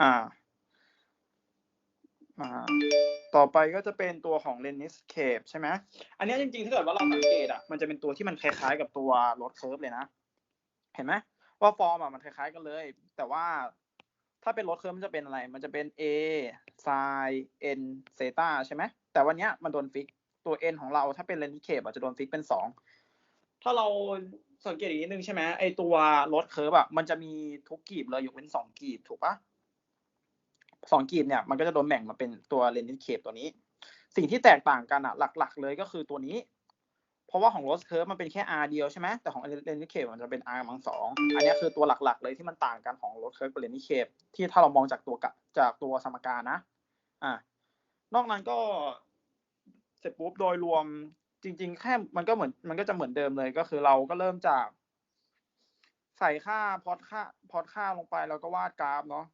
อ่าอ่าต่อไปก็จะเป็นตัวของ Leniscape ใช่ไหมอันนี้จริงๆ ถ้าเกิดว่าเราสังเกตอะ มันจะเป็นตัวที่มันคล้ายๆกับตัวรถเคิร์ฟเลยนะ เห็นไหมว่าฟอร์มอะมันคล้ายๆกันเลย แต่ว่าถ้าเป็นรถเคิร์ฟมันจะเป็นอะไร มันจะเป็น A sin n เซตาใช่ไหม แต่วันเนี้ยมันโดนฟิก ตัว n ของเราถ้าเป็น Leniscape อะจะโดนฟิกเป็นสองถ้าเราสังเกตอีกนิดนึงใช่ไหมไอตัวรถเคิร์ฟอะมันจะมีทุกกีบเลยยกเว้นสองกีบถูกปะ สองกีบเนี่ยมันก็จะโดนแบ่งมาเป็นตัวเลนส์เคปตัวนี้ สิ่งที่แตกต่างกันอะหลัก ๆ เลยก็คือตัวนี้ เพราะว่าของโรถเคิร์ฟมันเป็นแค่ R เดียวใช่ไหมแต่ของเลนส์เคปมันจะเป็น R มังสองอันนี้คือตัวหลัก ๆ เลยที่มันต่างกันของโรถเคิร์ฟกับเลนส์เคปที่ถ้าเรามองจากตัวกะจากตัวสมการนะอ่านอกนั้นก็เสร็จปุ๊บโดยรวมจริง ๆ แค่มันก็เหมือนมันก็จะเหมือนเดิมเลยก็คือเราก็เริ่มจากใส่ค่าพอดค่าพอดค่าลงไปแล้วก็วาดกราฟเนาะ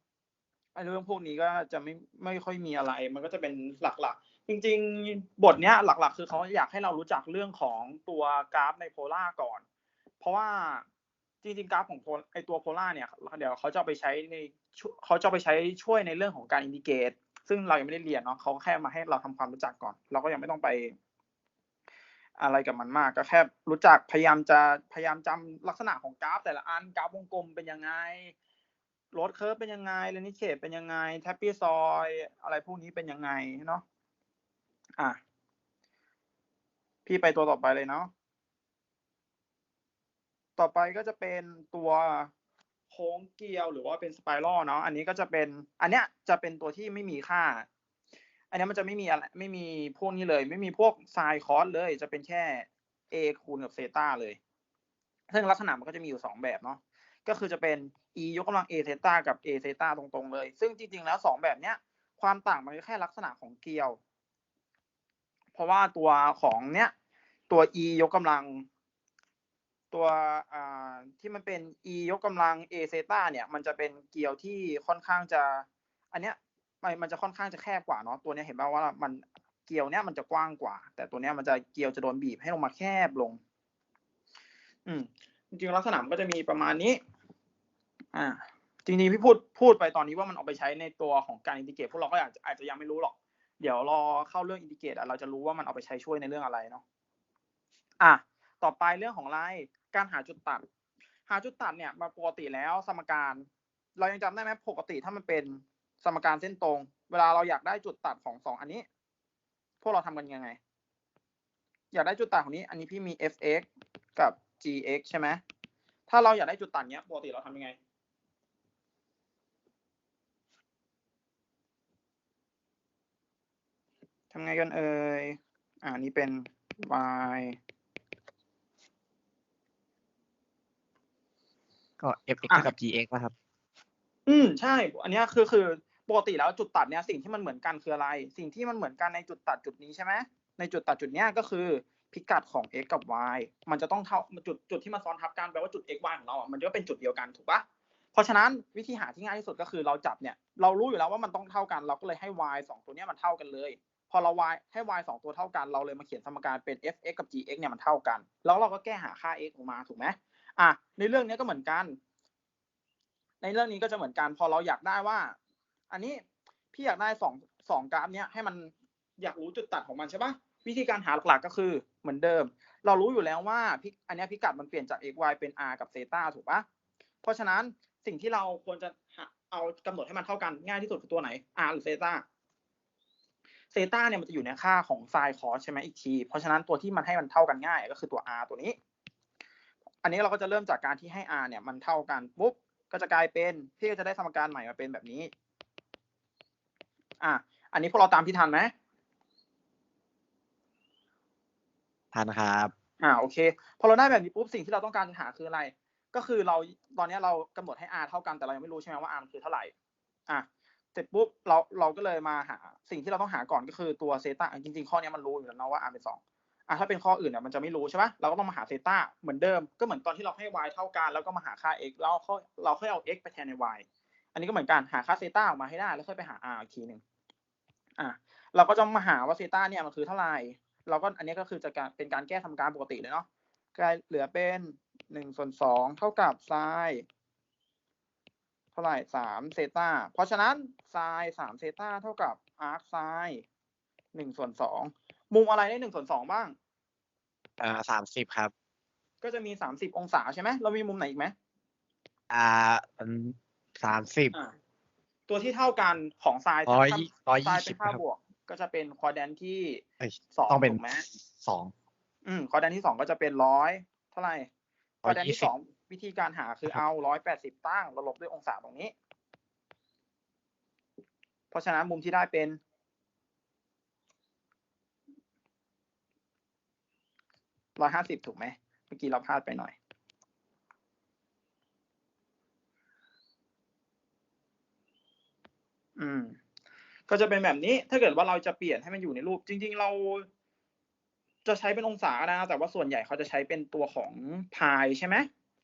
ไอ้เรื่องพวกนี้ก็จะไม่ไม่ค่อยมีอะไร มันก็จะเป็นหลักๆ จริง ๆ บทเนี้ยหลัก ๆ คือเขาอยากให้เรารู้จักเรื่องของตัวกราฟในโพล่าก่อน เพราะว่าจริงๆกราฟของโพไอตัวโพล่าเนี่ยเดี๋ยวเขาจะไปใช้ในเขาจะไปใช้ช่วยในเรื่องของการอินดิเกตซึ่งเรายังไม่ได้เรียนเนาะเขาแค่มาให้เราทำความรู้จักก่อน เราก็ยังไม่ต้องไป อะไรกับมันมาก ก็แค่รู้จักพยายามจะพยายามจำลักษณะของกราฟ แต่ละอันกราฟวงกลมเป็นยังไง โรดเคิร์ฟเป็นยังไงเรนิเคปเป็นยังไงแทปปี้ซอยอะไรพวกนี้เป็นยังไงเนาะอะ พี่ไปตัวต่อไปเลยเนาะต่อไปก็จะเป็นตัวโค้งเกลียวหรือว่าเป็นสไปรัลเนาะอันนี้ก็จะเป็น อันเนี้ยจะเป็นตัวที่ไม่มีค่า อันนี้มันจะไม่มีอะไรไม่มีพวกนี้เลย ไม่มีพวกไซคอสเลย จะเป็นแค่ a คูณกับเซตาเลย ซึ่งลักษณะมันก็จะมีอยู่สองแบบเนาะ ก็คือจะเป็น e ยกกำลัง a เซตากับ a เซตาตรงๆเลย ซึ่งจริงๆแล้วสองแบบเนี้ย ความต่างมันแค่ลักษณะของเกลียว เพราะว่าตัวของเนี้ยตัว e ยกกำลัง ตัวที่มันเป็น e ยกกำลัง a เซตาเนี่ยมันจะเป็นเกลียวที่ค่อนข้างจะ อันเนี้ยมันมันจะค่อนข้างจะแคบกว่าเนาะตัวเนี้ยเห็นป่าว่ามันเกลียวเนี้ยมันจะกว้างกว่า แต่ตัวเนี้ยมันจะเกลียวจะโดนบีบให้ลงมาแคบลง อืมจริงๆลักษณะก็จะมีประมาณนี้ อ่าจริงๆพี่พูดพูดไปตอนนี้ว่ามันเอาไปใช้ในตัวของการอินทิเกรตพวกเราก็อาจจะอาจจะยังไม่รู้หรอก เดี๋ยวรอเข้าเรื่องอินทิเกรตอะเราจะรู้ว่ามันเอาไปใช้ช่วยในเรื่องอะไรเนาะอะต่อไปเรื่องของไลน์การหาจุดตัด หาจุดตัดเนี่ยมาปกติแล้วสมการ เรายังจำได้ไหมปกติถ้ามันเป็นสมการเส้นตรง เวลาเราอยากได้จุดตัดของสองอันนี้ พวกเราทำกันยังไง อยากได้จุดตัดของนี้ อันนี้พี่มี f(x) กับ g(x) ใช่ไหมถ้าเราอยากได้จุดตัดเนี้ยปกติเราทำยังไง ทำไงกันเอ่ย อ่านี่เป็น y ก็ fx อะเท่ากับ gx ป่ะครับ อืมใช่ อันเนี้ยคือคือปกติแล้วจุดตัดเนี้ยสิ่งที่มันเหมือนกันคืออะไร สิ่งที่มันเหมือนกันในจุดตัดจุดนี้ใช่ไหมในจุดตัดจุดเนี้ยก็คือพิกัดของ x กับ y มันจะต้องเท่าจุดจุดที่มาซ้อนทับกันแปลว่าจุด x y ของเราอะมันจะเป็นจุดเดียวกันถูกปะเพราะฉะนั้นวิธีหาที่ง่ายที่สุดก็คือเราจับเนี่ยเรารู้อยู่แล้วว่ามันต้องเท่ากันเราก็เลยให้ y สองตัวเนี้ยมันเท่ากันเลย พอเรา y ให้ y สองตัวเท่ากันเราเลยมาเขียนสมการเป็น f(x) กับ gx เนี่ยมันเท่ากัน แล้วเราก็แก้หาค่า x ออกมาถูกไหมอะในเรื่องนี้ก็เหมือนกัน ในเรื่องนี้ก็จะเหมือนกัน พอเราอยากได้ว่า อันนี้พี่อยากได้สองสองกราฟเนี้ยให้มันอยากรู้จุดตัดของมันใช่ปะวิธีการหาหลักๆก็คือเหมือนเดิม เรารู้อยู่แล้วว่าพิอันนี้พิกัดมันเปลี่ยนจาก x y เป็น r กับเซตาถูกปะเพราะฉะนั้นสิ่งที่เราควรจะเอากำหนดให้มันเท่ากันง่ายที่สุดคือตัวไหน r หรือเซตา เซตาเนี่ยมันจะอยู่ในค่าของไซน์คอสใช่ไหมอีกที เพราะฉะนั้นตัวที่มันให้มันเท่ากันง่ายก็คือตัว r ตัวนี้ อันนี้เราก็จะเริ่มจากการที่ให้ r เนี่ยมันเท่ากันปุ๊บก็จะกลายเป็นพี่ก็จะได้สมการใหม่มาเป็นแบบนี้ อะอันนี้พวกเราตามที่ทันไหมทันครับอ่าโอเค พอเราได้แบบนี้ปุ๊บสิ่งที่เราต้องการจะหาคืออะไร ก็คือเราตอนนี้เรากำหนดให้ r เท่ากันแต่เรายังไม่รู้ใช่ไหมว่า r มันคือเท่าไหร่อะ เสร็จปุ๊บเราเราก็เลยมาหา สิ่งที่เราต้องหาก่อนก็คือตัวเซต้าจริง ๆ ข้อนี้มันรู้อยู่แล้วเนาะว่า r เป็นสองอะถ้าเป็นข้ออื่นเนี่ยมันจะไม่รู้ใช่ปะเราก็ต้องมาหาเซต้าเหมือนเดิมก็เหมือนตอนที่เราให้ y เท่ากัน แล้วก็มาหาค่า x แล้วเราเราค่อยเอา x ไปแทนใน y อันนี้ก็เหมือนกันหาค่าเซต้าออกมาให้ได้ แล้วค่อยไปหา r อีกทีหนึ่งอะเราก็จะมาหาว่าเซต้าเนี่ยมันคือเท่าไหร่เราก็อันนี้ก็คือจะการเป็นการแก้ทำการปกติเลยเนาะกลายเหลือเป็นหนึ่งส่วนสองเท่ากับไซน์ เท่าไหร่สามเซตาเพราะฉะนั้นไซน์สามเซตาเท่ากับอาร์คไซน์หนึ่งส่วนสองมุมอะไรได้หนึ่งส่วนสองบ้างอ่าสามสิบครับ ก็จะมีสามสิบองศาใช่ไหมเรามีมุมไหนอีกไหมอ่าสามสิบอ่าตัวที่เท่ากันของไซน์ร้อยถ้าร้อยไซยี่น์สิเป็บนค่าครับบวก ก็จะเป็นควอแดนที่เอ้ยสองต้องเป็นถูกไหมสองอืมควอแดนที่สองก็จะเป็นร้อยเท่าไหร่ควอแดนที่120สอง วิธีการหาคือเอาร้อยแปดสิบตั้งแล้วลบด้วยองศาตรงนี้ เพราะฉะนั้นมุมที่ได้เป็นร้อยห้าสิบถูกไหมเมื่อกี้เราพลาดไปหน่อยอืม ก็จะเป็นแบบนี้ ถ้าเกิดว่าเราจะเปลี่ยนให้มันอยู่ในรูป จริง ๆ เราจะใช้เป็นองศาก็ได้นะ แต่ว่าส่วนใหญ่เขาจะใช้เป็นตัวของพายใช่ไหม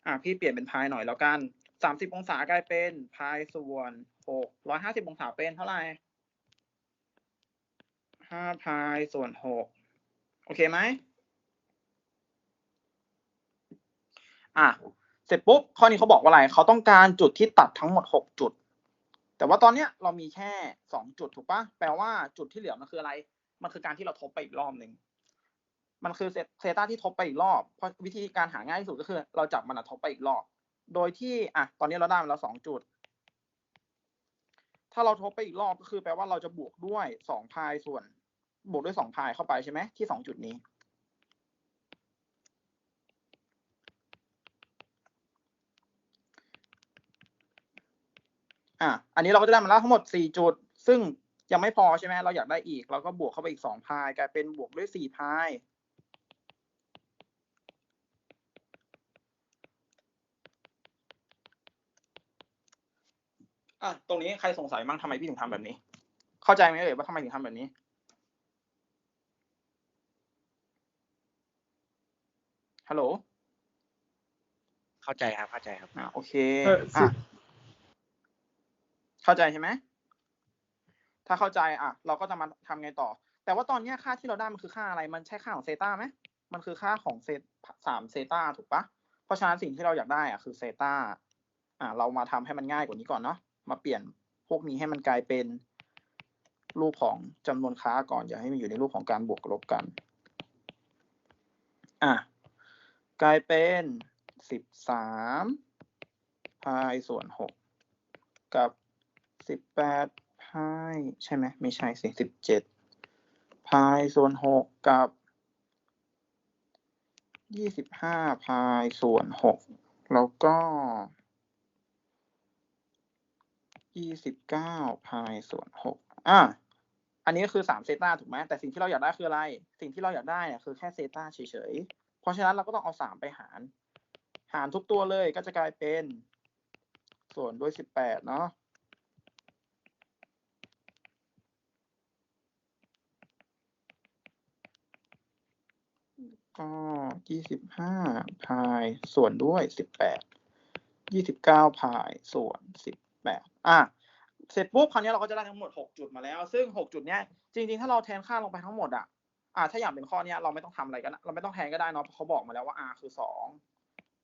อะพี่เปลี่ยนเป็นพายหน่อยแล้วกันสามสิบองศากลายเป็นพายส่วนหกร้อยห้าสิบองศาเป็นเท่าไหร่ห้าพายส่วนหกโอเคไหมอะเสร็จปุ๊บข้อนี้เขาบอกว่าอะไรเขาต้องการจุดที่ตัดทั้งหมดหกจุด แต่ว่าตอนเนี้ยเรามีแค่สองจุดถูกปะแปลว่าจุดที่เหลือมันคืออะไร มันคือการที่เราทบไปอีกรอบหนึ่ง มันคือเซต้าที่ทบไปอีกรอบ เพราะวิธีการหาง่ายที่สุดก็คือ เราจับมันอะทบไปอีกรอบ โดยที่อะตอนนี้เราได้มาแล้วสองจุด ถ้าเราทบไปอีกรอบก็คือแปลว่าเราจะบวกด้วยสองพายส่วน บวกด้วยสองพายเข้าไปใช่ไหมที่สองจุดนี้ อะอันนี้เราก็จะได้มาแล้วทั้งหมดสี่จุด ซึ่งยังไม่พอใช่ไหมเราอยากได้อีก เราก็บวกเข้าไปอีกสองพายกลายเป็นบวกด้วยสี่พาย อะตรงนี้ใครสงสัยมั่งทำไมพี่ถึงทำแบบนี้ เข้าใจไหมเอ่ยว่าทำไมถึงทำแบบนี้ ฮัลโหล เข้าใจครับ เข้าใจครับ อะโอเคเออสิอะเข้าใจใช่ไหม ถ้าเข้าใจอะ เราก็จะมาทำไงต่อ แต่ว่าตอนเนี้ยค่าที่เราได้มันคือค่าอะไร มันใช่ค่าของเซตาไหมมันคือค่าของเซตสามเซตาถูกปะ เพราะฉะนั้นสิ่งที่เราอยากได้อะคือเซตาอะเรามาทำให้มันง่ายกว่านี้ก่อนเนาะ มาเปลี่ยนพวกนี้ให้มันกลายเป็นรูปของจำนวนค้าก่อน อย่าให้มันอยู่ในรูปของการบวกลบกัน อะ กลายเป็นสิบสามพายส่วนหกกับสิบแปดพายใช่ไหมไม่ใช่สิสิบเจ็ดพายส่วนหกกับยี่สิบห้าพายส่วนหกแล้วก็ ยี่สิบเก้าพายส่วนหกอะอันนี้ก็คือสามเซตาถูกไหมแต่สิ่งที่เราอยากได้คืออะไร สิ่งที่เราอยากได้เนี่ยคือแค่เซตาเฉยๆ เพราะฉะนั้นเราก็ต้องเอาสามไปหาร หารทุกตัวเลยก็จะกลายเป็น ส่วนด้วยสิบแปดเนาะก็ยี่สิบห้าพายส่วนด้วยสิบแปดยี่สิบเก้าพายส่วนสิบแปด อะเสร็จปุ๊บคราวนี้เราก็จะได้ทั้งหมดหกจุดมาแล้ว ซึ่งหกจุดเนี้ยจริง ๆ ถ้าเราแทนค่าลงไปทั้งหมดอะอ่าถ้าอย่างเป็นข้อเนี้ยเราไม่ต้องทำอะไรกันเราไม่ต้องแทนก็ได้เนาะเพราะเขาบอกมาแล้วว่า r คือสอง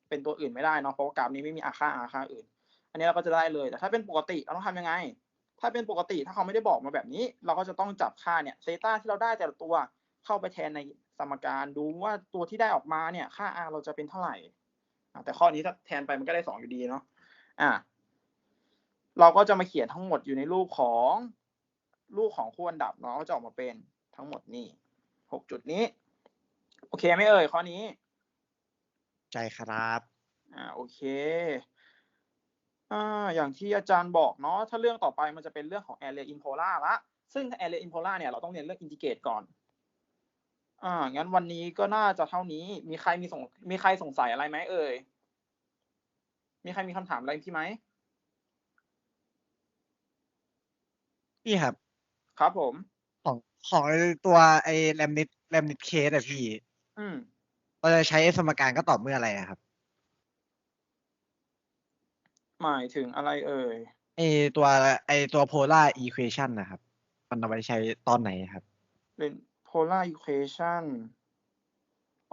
เป็นตัวอื่นไม่ได้เนาะเพราะว่ากราฟนี้ไม่มี r ค่า r ค่าอื่น อันนี้เราก็จะได้เลยแต่ถ้าเป็นปกติเราต้องทำยังไง ถ้าเป็นปกติถ้าเขาไม่ได้บอกมาแบบนี้ เราก็จะต้องจับค่าเนี่ยเซต้าที่เราได้แต่ละตัวเข้าไปแทนในสมการดูว่าตัวที่ได้ออกมาเนี่ยค่า r เราจะเป็นเท่าไหร่อะแต่ข้อนี้ถ้าแทนไปมันก็ได้สอยู่ดีเนาะอะ เราก็จะมาเขียนทั้งหมดอยู่ในรูปของรูปของคู่อันดับเนาะก็จะออกมาเป็นทั้งหมดนี่หกจุดนี้ โอเคไหมเอ่ยข้อนี้ ใจครับอ่าโอเคอ่าอย่างที่อาจารย์บอกเนาะถ้าเรื่องต่อไปมันจะเป็นเรื่องของ area in polar ละซึ่ง area in polar เนี่ยเราต้องเรียนเรื่อง integrate ก่อนอ่างั้นวันนี้ก็น่าจะเท่านี้มีใครมีสงมีใครสงสัยอะไรไหมเอ่ยมีใครมีคำถามอะไรพี่ไหม พี่ครับ ครับผม ของของไอ้ตัวไอ้แรมนิดแรมนิดเคสอะพี่ อืม เราจะใช้สมการก็ต่อเมื่ออะไรอะครับหมายถึงอะไรเอ่ย ไอตัวไอตัว polar equation นะครับ มันเอาไปใช้ตอนไหนครับ เป็น polar equation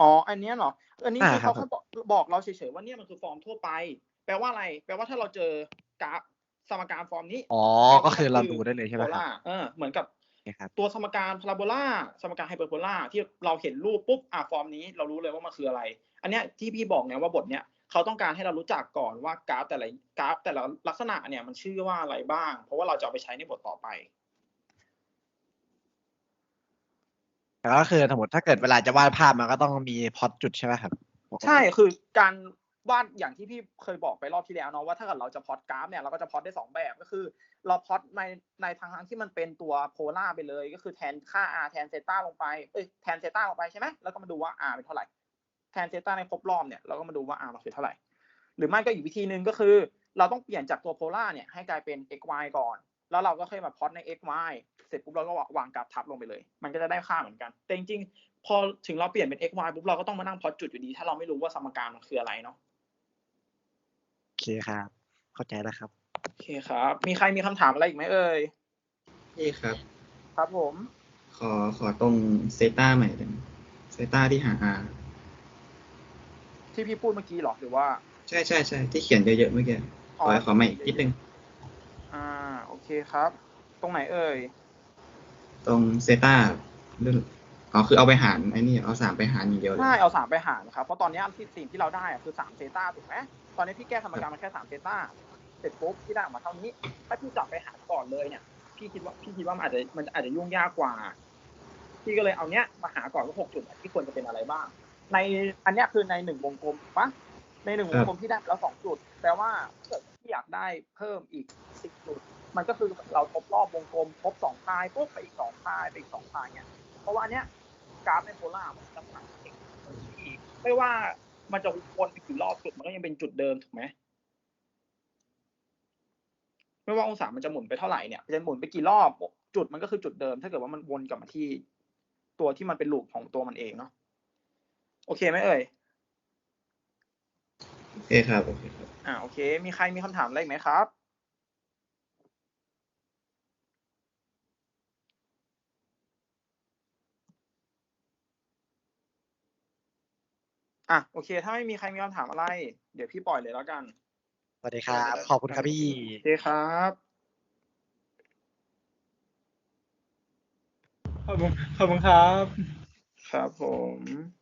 อ๋อ อันเนี้ยเหรอ อันนี้อ่าคือครับเขาแค่บอกบอกเราเฉยๆว่าเนี่ยมันคือฟอร์มทั่วไป แปลว่าอะไร แปลว่าถ้าเราเจอกราฟ สมการฟอร์มนี้ อ๋อ ก็คือเราดูได้เลยใช่ไหมโพครับล่าเออเหมือนกับโอเคครับตัวสมการพาราโบลาสมการไฮเปอร์โบลาที่เราเห็นรูปปุ๊บอะฟอร์มนี้เรารู้เลยว่ามันคืออะไร อันเนี้ยที่พี่บอกเนี่ยว่าบทเนี้ยเขาต้องการให้เรารู้จักก่อนว่ากราฟแต่ละกราฟ แต่ละลักษณะเนี่ยมันชื่อว่าอะไรบ้าง เพราะว่าเราจะเอาไปใช้ในบทต่อไปแต่ก็คือสมมติถ้าเกิดเวลาจะวาดภาพมันก็ต้องมีพล็อตจุดใช่ไหมครับปกติใช่คือการ วาดอย่างที่พี่เคยบอกไปรอบที่แล้วเนาะว่าถ้าเกิดเราจะพอตกราฟเนี่ยเราก็จะพอตได้สองแบบก็คือ เราพอตในในทางทางที่มันเป็นตัวโพล่าไปเลย ก็คือแทนค่า r แทนเซต้าลงไปเอ้ยแทนเซต้าลงไปใช่ไหมแล้วก็มาดูว่า r เป็นเท่าไหร่แทนเซต้าในครบรอบเนี่ยเราก็มาดูว่า r มันคือเท่าไหร่ หรือไม่ก็อีกวิธีหนึ่งก็คือ เราต้องเปลี่ยนจากตัวโพล่าเนี่ยให้กลายเป็น x y ก่อน แล้วเราก็ค่อยมาพอตใน x y เสร็จปุ๊บเราก็วางกราฟทับลงไปเลย มันก็จะได้ค่าเหมือนกัน แต่จริงๆพอถึงเราเปลี่ยนเป็น x y ปุ๊บเราก็ต้องมานั่งพอจุดอยู่ดี ถ้าเราไม่รู้ว่าสมการมันคืออะไรเนาะ เคครับ เข้าใจแล้วครับ โอเคครับ มีใครมีคำถามอะไรอีกไหมเอ่ยพี่ครับ ครับผม ขอขอตรงเซต้าใหม่เลยเซต้าที่หา R ที่พี่พูดเมื่อกี้เหรอหรือว่า ใช่ใช่ใช่ที่เขียนเยอะๆเมื่อกี้ขอขอใหม่อีกนิดนึง อ่า โอเคครับ ตรงไหนเอ่ย ตรงเซต้าเรื่อง อ๋อคือเอาไปหารไอ้นี่เอาสามไปหารอย่างเดียวเลยใช่เอาสามไปหารครับเพราะตอนนี้ที่สิ่งที่เราได้อะคือสามเซต้าถูกไหมตอนนี้พี่แก้สมการมาแค่สามเซต้าเสร็จปุ๊บพี่ได้ออกมาเท่านี้ ถ้าพี่จับไปหารก่อนเลยเนี่ยพี่คิดว่าพี่คิดว่ามันอาจจะมันอาจจะยุ่งยากกว่า พี่ก็เลยเอาเนี้ยมาหาก่อนว่าหกจุดที่ควรจะเป็นอะไรบ้าง ในอันเนี้ยคือในหนึ่งวงกลมถูกปะในหนึ่งวงกลมที่ได้ไปแล้วสองจุดแปลว่าถ้าเกิดพี่อยากได้เพิ่มอีกสิบจุด มันก็คือเราทบรอบวงกลมครบสองพายปุ๊บไปอีกสองพายไปอีกสองพายเนี่ยเพราะว่าอันเนี้ย กราฟในโพล่าร์มันจะผ่านอีกไม่ว่ามันจะวนไปกี่รอบจุดมันก็ยังเป็นจุดเดิมถูกไหมไม่ว่าองศามันจะหมุนไปเท่าไหร่เนี่ยจะหมุนไปกี่รอบจุดมันก็คือจุดเดิม ถ้าเกิดว่ามันวนกลับมาที่ตัวที่มันเป็นลูปของตัวมันเองเนาะโอเคไหมเอ่ยโอเคครับโอเคครับอ่าโอเค มีใครมีคำถามอะไรอีกไหมครับ อะโอเค ถ้าไม่มีใครมีคำถามอะไร เดี๋ยวพี่ปล่อยเลยแล้วกันสวัสดีครับ ขอบคุณครับพี่โอเคครับขอบคุณขอบคุณครับ ครับผม